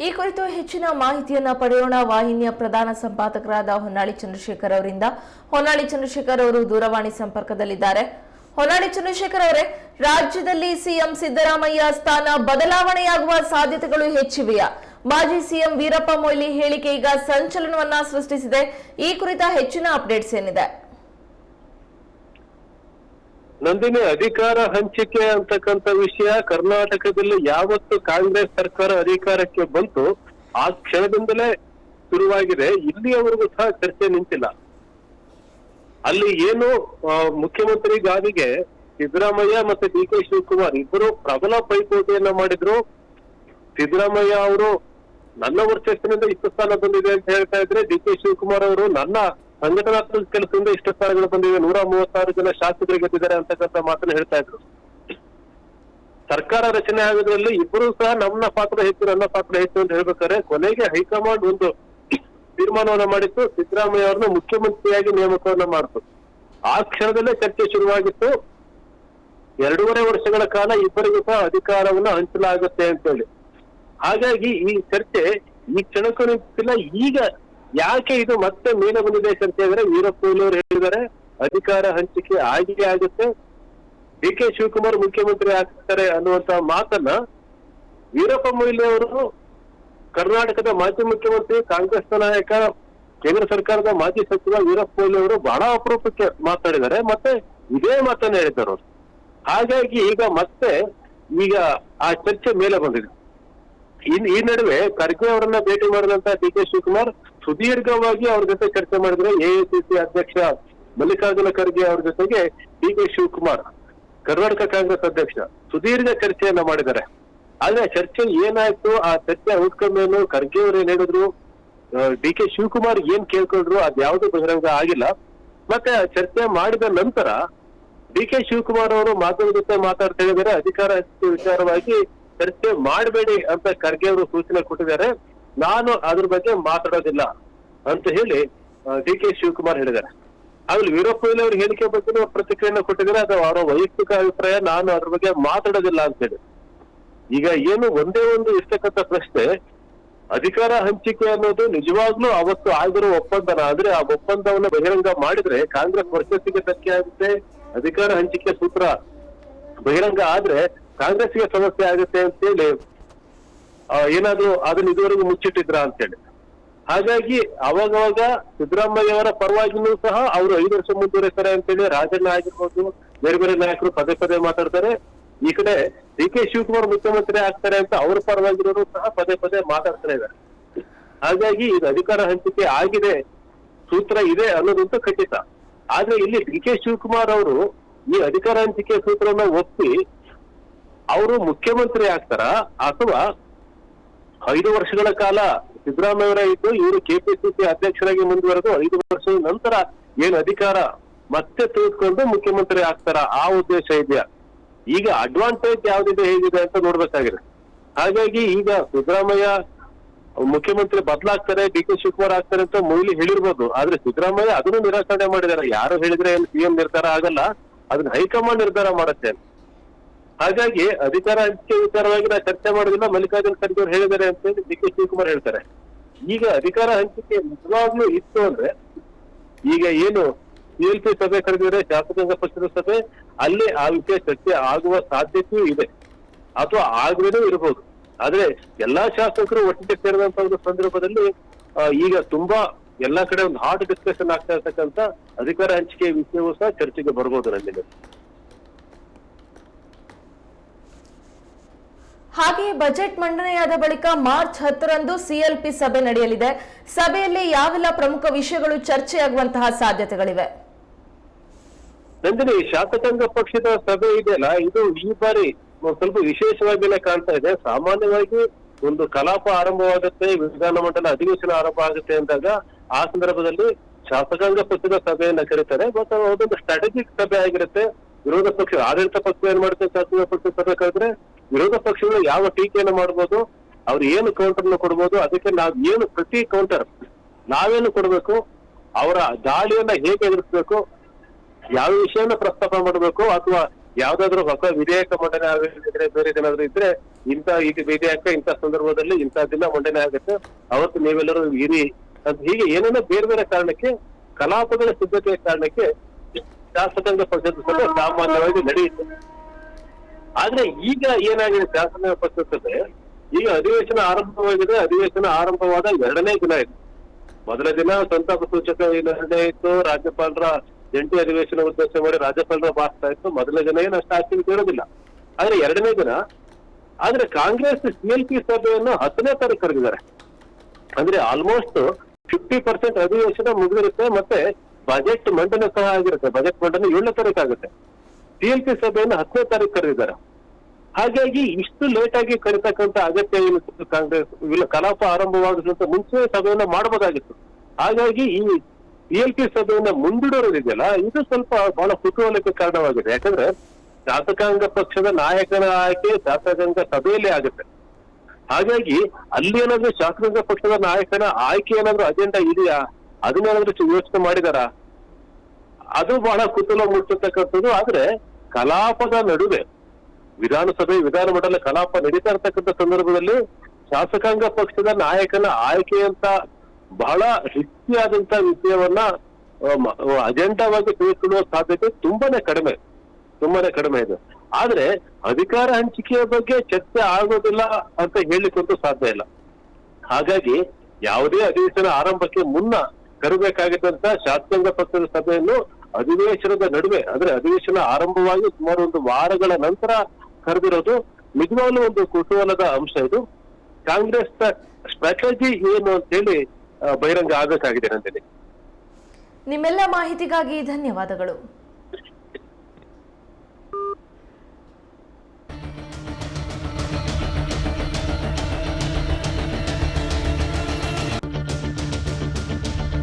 ಈ ಕುರಿತು ಹೆಚ್ಚಿನ ಮಾಹಿತಿಯನ್ನು ಪಡೆಯೋಣ. ವಾಹಿನಿಯ ಪ್ರಧಾನ ಸಂಪಾದಕರಾದ ಹೊನ್ನಾಳಿ ಚಂದ್ರಶೇಖರ್ ಅವರಿಂದ. ಹೊನ್ನಾಳಿ ಚಂದ್ರಶೇಖರ್ ಅವರು ದೂರವಾಣಿ ಸಂಪರ್ಕದಲ್ಲಿದ್ದಾರೆ. ಹೊನ್ನಾಳಿ ಚಂದ್ರಶೇಖರ್ ಅವರೇ, ರಾಜ್ಯದಲ್ಲಿ ಸಿಎಂ ಸಿದ್ದರಾಮಯ್ಯ ಸ್ಥಾನ ಬದಲಾವಣೆಯಾಗುವ ಸಾಧ್ಯತೆಗಳು ಹೆಚ್ಚಿವೆಯಾ? ಮಾಜಿ ಸಿಎಂ ವೀರಪ್ಪ ಮೊಯ್ಲಿ ಹೇಳಿಕೆ ಈಗ ಸಂಚಲನವನ್ನ ಸೃಷ್ಟಿಸಿದೆ. ಈ ಕುರಿತ ಹೆಚ್ಚಿನ ಅಪ್ಡೇಟ್ಸ್ ಏನಿದೆ? ನಂದಿನಿ ಅಧಿಕಾರ ಹಂಚಿಕೆ ಅಂತಕ್ಕಂಥ ವಿಷಯ ಕರ್ನಾಟಕದಲ್ಲಿ ಯಾವತ್ತು ಕಾಂಗ್ರೆಸ್ ಸರ್ಕಾರ ಅಧಿಕಾರಕ್ಕೆ ಬಂತು, ಆ ಕ್ಷಣದಿಂದಲೇ ಶುರುವಾಗಿದೆ. ಇಲ್ಲಿಯವರೆಗೂ ಸಹ ಚರ್ಚೆ ನಿಂತಿಲ್ಲ. ಅಲ್ಲಿ ಏನು ಮುಖ್ಯಮಂತ್ರಿ ಗಾದಿಗೆ ಸಿದ್ದರಾಮಯ್ಯ ಮತ್ತೆ ಡಿ ಕೆ ಶಿವಕುಮಾರ್ ಇಬ್ಬರು ಪ್ರಬಲ ಪೈಪೋಟಿಯನ್ನ ಮಾಡಿದ್ರು. ಸಿದ್ದರಾಮಯ್ಯ ಅವರು ನನ್ನ ವರ್ಚಸ್ಸಿನಿಂದ ಇಷ್ಟು ಸ್ಥಾನ ಬಂದಿದೆ ಅಂತ ಹೇಳ್ತಾ ಇದ್ರೆ ಡಿ ಕೆ ಶಿವಕುಮಾರ್ ಅವರು ನನ್ನ ಸಂಘಟನಾತ್ಮಕ ಕೆಲಸದಿಂದ ಇಷ್ಟು ಸ್ಥಾನಗಳು ಬಂದಿವೆ. ನೂರ ಮೂವತ್ತಾರು ಜನ ಶಾಸಕರಿಗೆ ಗೆದ್ದಿದ್ದಾರೆ ಅಂತಕ್ಕಂಥ ಮಾತನ್ನ ಹೇಳ್ತಾ ಇದ್ರು. ಸರ್ಕಾರ ರಚನೆ ಆಗೋದ್ರಲ್ಲಿ ಇಬ್ಬರು ಸಹ ನಮ್ಮ ಪಾತ್ರ ಹೆಚ್ಚು, ನನ್ನ ಪಾತ್ರ ಹೆಚ್ಚು ಅಂತ ಹೇಳ್ಬೇಕಾದ್ರೆ ಕೊನೆಗೆ ಹೈಕಮಾಂಡ್ ಒಂದು ತೀರ್ಮಾನವನ್ನ ಮಾಡಿತ್ತು. ಸಿದ್ದರಾಮಯ್ಯ ಅವ್ರನ್ನ ಮುಖ್ಯಮಂತ್ರಿಯಾಗಿ ನೇಮಕವನ್ನ ಮಾಡಿತು. ಆ ಕ್ಷಣದಲ್ಲೇ ಚರ್ಚೆ ಶುರುವಾಗಿತ್ತು. ಎರಡೂವರೆ ವರ್ಷಗಳ ಕಾಲ ಇಬ್ಬರಿಗೂ ಸಹ ಅಧಿಕಾರವನ್ನ ಹಂಚಲಾಗುತ್ತೆ ಅಂತೇಳಿ. ಹಾಗಾಗಿ ಈ ಚರ್ಚೆ ಈ ಕ್ಷಣಕ್ಕೂ ನಿಂತಿಲ್ಲ. ಈಗ ಯಾಕೆ ಇದು ಮತ್ತೆ ಮೇಲೆ ಬಂದಿದೆ ಅಂತ ಹೇಳಿದ್ರೆ ವೀರಪ್ಪ ಮೊಯ್ಲಿ ಅವರು ಹೇಳಿದ್ದಾರೆ. ಅಧಿಕಾರ ಹಂಚಿಕೆ ಆಗಿಯೇ ಆಗುತ್ತೆ. ಡಿ ಕೆ ಶಿವಕುಮಾರ್ ಮುಖ್ಯಮಂತ್ರಿ ಆಗ್ತಾರೆ ಅನ್ನುವಂತ ಮಾತನ್ನ ವೀರಪ್ಪ ಮೊಯ್ಲಿ ಅವರು ಕರ್ನಾಟಕದ ಮಾಜಿ ಮುಖ್ಯಮಂತ್ರಿ ಕಾಂಗ್ರೆಸ್ ನಾಯಕ, ಕೇಂದ್ರ ಸರ್ಕಾರದ ಮಾಜಿ ಸಚಿವ ವೀರಪ್ಪ ಮೊಯ್ಲಿ ಅವರು ಬಹಳ ಅಪರೂಪಕ್ಕೆ ಮಾತಾಡಿದ್ದಾರೆ. ಮತ್ತೆ ಇದೇ ಮಾತನ್ನ ಹೇಳಿದ್ದಾರೆ ಅವರು. ಹಾಗಾಗಿ ಈಗ ಮತ್ತೆ ಈಗ ಆ ಚರ್ಚೆ ಮೇಲೆ ಬಂದಿದೆ. ಇನ್ ಈ ನಡುವೆ ಖರ್ಗೆ ಅವರನ್ನ ಭೇಟಿ ಮಾಡಿದಂತ ಡಿ ಕೆ ಶಿವಕುಮಾರ್ ಸುದೀರ್ಘವಾಗಿ ಅವ್ರ ಜೊತೆ ಚರ್ಚೆ ಮಾಡಿದ್ರೆ ಎಐಸಿಸಿ ಅಧ್ಯಕ್ಷ ಮಲ್ಲಿಕಾರ್ಜುನ ಖರ್ಗೆ ಅವ್ರ ಜೊತೆಗೆ ಡಿ ಕೆ ಶಿವಕುಮಾರ್, ಕರ್ನಾಟಕ ಕಾಂಗ್ರೆಸ್ ಅಧ್ಯಕ್ಷ ಸುದೀರ್ಘ ಚರ್ಚೆಯನ್ನ ಮಾಡಿದ್ದಾರೆ. ಆದ್ರೆ ಚರ್ಚೆ ಏನಾಯ್ತು? ಆ ಚರ್ಚೆ ಔಟ್ಕಮ್ ಏನು ಖರ್ಗೆ ಅವರು ಏನ್ ಹೇಳಿದ್ರು? ಡಿ ಕೆ ಶಿವಕುಮಾರ್ ಏನ್ ಕೇಳ್ಕೊಂಡ್ರು? ಅದ್ಯಾವುದು ಬಹಿರಂಗ ಆಗಿಲ್ಲ. ಮತ್ತೆ ಚರ್ಚೆ ಮಾಡಿದ ನಂತರ ಡಿ ಕೆ ಶಿವಕುಮಾರ್ ಅವರು ಮಾಧ್ಯಮದ ಜೊತೆ ಮಾತಾಡ್ತಾ ಇದ್ದಾರೆ. ಅಧಿಕಾರ ವಿಚಾರವಾಗಿ ಚರ್ಚೆ ಮಾಡಬೇಡಿ ಅಂತ ಖರ್ಗೆ ಅವರು ಸೂಚನೆ ಕೊಟ್ಟಿದ್ದಾರೆ. ನಾನು ಅದ್ರ ಬಗ್ಗೆ ಮಾತಾಡೋದಿಲ್ಲ ಅಂತ ಹೇಳಿ ಡಿ ಕೆ ಶಿವಕುಮಾರ್ ಹೇಳಿದ್ದಾರೆ. ಆಮೇಲೆ ವೀರಪ್ಪ ಮೊಯ್ಲಿ ಅವ್ರ ಹೇಳಿಕೆ ಬಗ್ಗೆ ಪ್ರತಿಕ್ರಿಯೆಯನ್ನು ಕೊಟ್ಟಿದ್ದಾರೆ. ಅದು ಅವರ ವೈಯಕ್ತಿಕ ಅಭಿಪ್ರಾಯ, ನಾನು ಅದ್ರ ಬಗ್ಗೆ ಮಾತಾಡೋದಿಲ್ಲ ಅಂತ ಹೇಳಿ. ಈಗ ಏನು ಒಂದೇ ಒಂದು ಇರ್ತಕ್ಕಂಥ ಪ್ರಶ್ನೆ, ಅಧಿಕಾರ ಹಂಚಿಕೆ ಅನ್ನೋದು ನಿಜವಾಗ್ಲೂ ಅವತ್ತು ಆಗಿರೋ ಒಪ್ಪಂದನ. ಆದ್ರೆ ಆ ಒಪ್ಪಂದವನ್ನ ಬಹಿರಂಗ ಮಾಡಿದ್ರೆ, ಕಾಂಗ್ರೆಸ್ ವರ್ಚಸ್ಸಿಗೆ ಧಕ್ಕೆ ಆಗುತ್ತೆ. ಅಧಿಕಾರ ಹಂಚಿಕೆ ಸೂತ್ರ ಬಹಿರಂಗ ಆದ್ರೆ ಕಾಂಗ್ರೆಸ್ಗೆ ಸಮಸ್ಯೆ ಆಗುತ್ತೆ ಅಂತೇಳಿ ಏನಾದ್ರೂ ಅದನ್ನ ಇದುವರೆಗೂ ಮುಚ್ಚಿಟ್ಟಿದ್ರ ಅಂತೇಳಿ. ಹಾಗಾಗಿ ಅವಾಗವಾಗ ಸಿದ್ದರಾಮಯ್ಯ ಅವರ ಪರವಾಗಿನೂ ಸಹ ಅವರು ಐದು ವರ್ಷ ಮುಂದುವರಿತಾರೆ ಅಂತೇಳಿ ರಾಜಣ್ಣ ಆಗಿರ್ಬೋದು, ಬೇರೆ ಬೇರೆ ನಾಯಕರು ಪದೇ ಪದೇ ಮಾತಾಡ್ತಾರೆ. ಈ ಕಡೆ ಡಿ ಕೆ ಶಿವಕುಮಾರ್ ಮುಖ್ಯಮಂತ್ರಿ ಆಗ್ತಾರೆ ಅಂತ ಅವ್ರ ಪರವಾಗಿರೋರು ಸಹ ಪದೇ ಪದೇ ಮಾತಾಡ್ತಾರೆ ಇದ್ದಾರೆ. ಹಾಗಾಗಿ ಇದು ಅಧಿಕಾರ ಹಂಚಿಕೆ ಆಗಿದೆ, ಸೂತ್ರ ಇದೆ ಅನ್ನೋದಂತೂ ಖಚಿತ. ಆದ್ರೆ ಇಲ್ಲಿ ಡಿ ಕೆ ಶಿವಕುಮಾರ್ ಅವರು ಈ ಅಧಿಕಾರ ಹಂಚಿಕೆ ಸೂತ್ರನ ಒಪ್ಪಿ ಅವರು ಮುಖ್ಯಮಂತ್ರಿ ಆಗ್ತಾರ, ಅಥವಾ ಐದು ವರ್ಷಗಳ ಕಾಲ ಸಿದ್ದರಾಮಯ್ಯ ಅವರೇ ಇದ್ದು, ಇವರು ಕೆಪಿಸಿಸಿ ಅಧ್ಯಕ್ಷರಾಗಿ ಮುಂದುವರೆದು ಐದು ವರ್ಷದ ನಂತರ ಏನು ಅಧಿಕಾರ ಮತ್ತೆ ತೆಗೆದುಕೊಂಡು ಮುಖ್ಯಮಂತ್ರಿ ಆಗ್ತಾರ, ಆ ಉದ್ದೇಶ ಇದೆಯಾ? ಈಗ ಅಡ್ವಾಂಟೇಜ್ ಯಾವ್ದಿದೆ, ಹೇಗಿದೆ ಅಂತ ನೋಡ್ಬೇಕಾಗಿದೆ ಹಾಗಾಗಿ ಈಗ ಸಿದ್ದರಾಮಯ್ಯ ಮುಖ್ಯಮಂತ್ರಿ ಬದಲಾಗ್ತಾರೆ, ಡಿ ಕೆ ಶಿವಕುಮಾರ್ ಆಗ್ತಾರೆ ಅಂತ ಮೊಯ್ಲಿ ಹೇಳಿರ್ಬೋದು. ಆದ್ರೆ ಸಿದ್ದರಾಮಯ್ಯ ಅದನ್ನು ನಿರಾಕರಣೆ ಮಾಡಿದ್ದಾರೆ. ಯಾರು ಹೇಳಿದ್ರೆ ಏನು ಸಿಎಂ ನಿರ್ಧಾರ ಆಗಲ್ಲ, ಅದನ್ನ ಹೈಕಮಾಂಡ್ ನಿರ್ಧಾರ ಮಾಡುತ್ತೆ ಹಾಗಾಗಿ ಅಧಿಕಾರ ಹಂಚಿಕೆ ವಿಚಾರವಾಗಿ ನಾವು ಚರ್ಚೆ ಮಾಡೋದಿಲ್ಲ ಮಲ್ಲಿಕಾರ್ಜುನ ಖರ್ಗೆ ಅವರು ಹೇಳಿದ್ದಾರೆ ಅಂತ ಹೇಳಿ ಡಿ ಕೆ ಶಿವಕುಮಾರ್ ಹೇಳ್ತಾರೆ. ಈಗ ಅಧಿಕಾರ ಹಂಚಿಕೆ ನಿಜವಾಗ್ಲೂ ಇತ್ತು ಅಂದ್ರೆ ಈಗ ಏನು ಪಿ ಸಭೆ ಕರೆದಿದ್ರೆ ಶಾಸಕಾಂಗ ಪಕ್ಷದ ಸಭೆ, ಅಲ್ಲಿ ಆ ವಿಷಯ ಚರ್ಚೆ ಆಗುವ ಸಾಧ್ಯತೆಯೂ ಇದೆ. ಅಥವಾ ಆಗದೇನೂ ಇರಬಹುದು ಆದ್ರೆ ಎಲ್ಲಾ ಶಾಸಕರು ಒಟ್ಟಿಗೆ ಸೇರಿದಂತ ಒಂದು ಸಂದರ್ಭದಲ್ಲಿ ಈಗ ತುಂಬಾ ಎಲ್ಲಾ ಕಡೆ ಒಂದು ಹಾಟ್ ಡಿಸ್ಕಷನ್ ಆಗ್ತಾ ಇರ್ತಕ್ಕಂತ ಅಧಿಕಾರ ಹಂಚಿಕೆ ವಿಷಯವೂ ಸಹ ಚರ್ಚೆಗೆ ಬರ್ಬೋದು ನಂದಿನಿ ಹಾಗೆಯೇ ಬಜೆಟ್ ಮಂಡನೆಯಾದ ಬಳಿಕ ಮಾರ್ಚ್ ಹತ್ತರಂದು ಸಿಎಲ್ಪಿ ಸಭೆ ನಡೆಯಲಿದೆ. ಸಭೆಯಲ್ಲಿ ಯಾವೆಲ್ಲ ಪ್ರಮುಖ ವಿಷಯಗಳು ಚರ್ಚೆಯಾಗುವಂತಹ ಸಾಧ್ಯತೆಗಳಿವೆ? ನಂದಿನಿ, ಶಾಸಕಾಂಗ ಪಕ್ಷದ ಸಭೆ ಇದೆಯಲ್ಲ? ಇದು ಈ ಬಾರಿ ಸ್ವಲ್ಪ ವಿಶೇಷವಾಗಿನೇ ಕಾಣ್ತಾ ಇದೆ. ಸಾಮಾನ್ಯವಾಗಿ ಒಂದು ಕಲಾಪ ಆರಂಭವಾಗುತ್ತೆ ವಿಧಾನಮಂಡಲ ಅಧಿವೇಶನ ಆರಂಭ ಆಗುತ್ತೆ ಅಂದಾಗ ಆ ಸಂದರ್ಭದಲ್ಲಿ ಶಾಸಕಾಂಗ ಪಕ್ಷದ ಸಭೆಯನ್ನ ಕರೀತಾರೆ. ಬಟ್ ಅದೊಂದು ಸ್ಟ್ರಾಟಜಿಕ್ ಸಭೆ ಆಗಿರುತ್ತೆ. ವಿರೋಧ ಪಕ್ಷ, ಆಡಳಿತ ಪಕ್ಷ ಏನ್ ಮಾಡುತ್ತೆ ಶಾಸಕಾಂಗ ಪಕ್ಷದ ಸಭೆ ಕರೆದ್ರೆ ವಿರೋಧ ಪಕ್ಷಗಳು ಯಾವ ಟೀಕೆಯನ್ನು ಮಾಡ್ಬೋದು, ಅವ್ರು ಏನು ಕೌಂಟರ್ನ ಕೊಡ್ಬೋದು, ಅದಕ್ಕೆ ನಾವ್ ಏನು ಪ್ರತಿ ಕೌಂಟರ್ ನಾವೇನು ಕೊಡ್ಬೇಕು, ಅವರ ದಾಳಿಯನ್ನ ಹೇಗೆ ಎದುರಿಸ್ಬೇಕು, ಯಾವ ವಿಷಯನ ಪ್ರಸ್ತಾಪ ಮಾಡಬೇಕು, ಅಥವಾ ಯಾವ್ದಾದ್ರು ಹೊಸ ವಿಧೇಯಕ ಮಂಡನೆ ಆಗಿದ್ರೆ ಬೇರೆ ಏನಾದ್ರು ಇದ್ರೆ ಇಂತ ಇದು ವಿಧೇಯಕ ಇಂತ ಸಂದರ್ಭದಲ್ಲಿ ಇಂತ ದಿನ ಮಂಡನೆ ಆಗುತ್ತೆ, ಅವತ್ತು ನೀವೆಲ್ಲರೂ ಇರಿ ಅಂತ ಹೀಗೆ ಏನೇನೋ ಬೇರೆ ಬೇರೆ ಕಾರಣಕ್ಕೆ, ಕಲಾಪಗಳ ಸಿದ್ಧತೆಯ ಕಾರಣಕ್ಕೆ ಶಾಸಕಾಂಗ ಪಕ್ಷದ ಸಭೆ ಸಾಮಾನ್ಯವಾಗಿ ನಡೆಯುತ್ತೆ. ಆದ್ರೆ ಈಗ ಏನಾಗಿದೆ ಶಾಸನ ಪಕ್ಷದ ಸಭೆ ಈಗ ಅಧಿವೇಶನ ಆರಂಭವಾಗಿದೆ, ಅಧಿವೇಶನ ಆರಂಭವಾದ ಎರಡನೇ ದಿನ ಇತ್ತು ಮೊದಲ ದಿನ ಸಂತಾಪ ಸೂಚಕ ನಿರ್ಣಯ ಇತ್ತು, ರಾಜ್ಯಪಾಲರ ಜಂಟಿ ಅಧಿವೇಶನ ಉದ್ದೇಶ ಮಾಡಿ ರಾಜ್ಯಪಾಲರ ಭಾಷಣ ಇತ್ತು, ಮೊದಲ ದಿನ ಏನು ಅಷ್ಟು ಆಕ್ಟಿವಿಟಿ ಇರೋದಿಲ್ಲ ಆದ್ರೆ ಎರಡನೇ ದಿನ, ಆದ್ರೆ ಕಾಂಗ್ರೆಸ್ ಸಿಎಲ್ಪಿ ಸಭೆಯನ್ನು ಹತ್ತನೇ ತಾರೀಕು ಕರೆದಿದ್ದಾರೆ. ಅಂದ್ರೆ ಆಲ್ಮೋಸ್ಟ್ ಫಿಫ್ಟಿ ಪರ್ಸೆಂಟ್ ಅಧಿವೇಶನ ಮುಗಿದಿರುತ್ತೆ, ಮತ್ತೆ ಬಜೆಟ್ ಮಂಡನೆ ಸಹ ಆಗಿರುತ್ತೆ ಬಜೆಟ್ ಮಂಡನೆ ಏಳನೇ ತಾರೀಕು ಆಗುತ್ತೆ. ಸಿಎಲ್ಪಿ ಸಭೆಯನ್ನು ಹತ್ತನೇ ತಾರೀಕು ಕರೆದಿದ್ದಾರೆ. ಹಾಗಾಗಿ ಇಷ್ಟು ಲೇಟ್ ಆಗಿ ಕರೀತಕ್ಕಂತ ಅಗತ್ಯ ಏನಿತ್ತು ಕಾಂಗ್ರೆಸ್? ಇಲ್ಲ, ಕಲಾಪ ಆರಂಭವಾಗೋದ್ರಿಂದ ಮುಂಚೆ ಸಭೆಯನ್ನ ಮಾಡಬಹುದಾಗಿತ್ತು. ಹಾಗಾಗಿ ಈ ಪಿ ಸಭೆಯನ್ನ ಮುಂದಿಡೋರಿದೆಯಲ್ಲ ಇದು ಸ್ವಲ್ಪ ಬಹಳ ಕುತೂಹಲಕ್ಕೆ ಕಾರಣವಾಗಿದೆ. ಯಾಕಂದ್ರೆ ಶಾಸಕಾಂಗ ಪಕ್ಷದ ನಾಯಕನ ಆಯ್ಕೆ ಶಾಸಕಾಂಗ ಸಭೆಯಲ್ಲೇ ಆಗುತ್ತೆ. ಹಾಗಾಗಿ ಅಲ್ಲಿ ಏನಾದ್ರೂ ಶಾಸಕಾಂಗ ಪಕ್ಷದ ನಾಯಕನ ಆಯ್ಕೆ ಏನಾದ್ರೂ ಅಜೆಂಡಾ ಇದೆಯಾ? ಅದನ್ನೇನಾದ್ರೂ ಯೋಚನೆ ಮಾಡಿದಾರಾ? ಅದು ಬಹಳ ಕುತೂಹಲ ಮೂಡಿಸತಕ್ಕಂಥದ್ದು. ಆದ್ರೆ ಕಲಾಪದ ನಡುವೆ ವಿಧಾನಸಭೆ, ವಿಧಾನಮಂಡಲ ಕಲಾಪ ನಡೀತಾ ಇರ್ತಕ್ಕಂಥ ಸಂದರ್ಭದಲ್ಲಿ ಶಾಸಕಾಂಗ ಪಕ್ಷದ ನಾಯಕನ ಆಯ್ಕೆ ಅಂತ ಬಹಳ ರಿಸ್ಕಿಯಾದಂತ ವಿಷಯವನ್ನ ಅಜೆಂಡಾವಾಗಿ ತೆಗೆದುಕೊಳ್ಳುವ ಸಾಧ್ಯತೆ ತುಂಬಾನೇ ಕಡಿಮೆ ತುಂಬಾನೇ ಕಡಿಮೆ ಇದೆ. ಆದ್ರೆ ಅಧಿಕಾರ ಹಂಚಿಕೆಯ ಬಗ್ಗೆ ಚರ್ಚೆ ಆಗೋದಿಲ್ಲ ಅಂತ ಹೇಳಿಕೊಂಡು ಸಾಧ್ಯ ಇಲ್ಲ. ಹಾಗಾಗಿ ಯಾವುದೇ ಅಧಿವೇಶನ ಆರಂಭಕ್ಕೆ ಮುನ್ನ ಕರಬೇಕಾಗಿದ್ದಂತ ಶಾಸಕಾಂಗ ಪಕ್ಷದ ಸಭೆಯನ್ನು ಅಧಿವೇಶನದ ನಡುವೆ, ಅಂದ್ರೆ ಅಧಿವೇಶನ ಆರಂಭವಾಗಿ ಸುಮಾರು ಒಂದು ವಾರಗಳ ನಂತರ ಕರೆದಿರೋದು ನಿಜವಾಗ್ಲೂ ಒಂದು ಕುತೂಹಲದ ಅಂಶ ಇದು. ಕಾಂಗ್ರೆಸ್ ಸ್ಟ್ರಾಟಜಿ ಏನು ಅಂತ ಹೇಳಿ ಬಹಿರಂಗ ಆಗಬೇಕಾಗಿದೆ ನಂದಿನಿ. ನಿಮ್ಮೆಲ್ಲ ಮಾಹಿತಿಗಾಗಿ ಧನ್ಯವಾದಗಳು.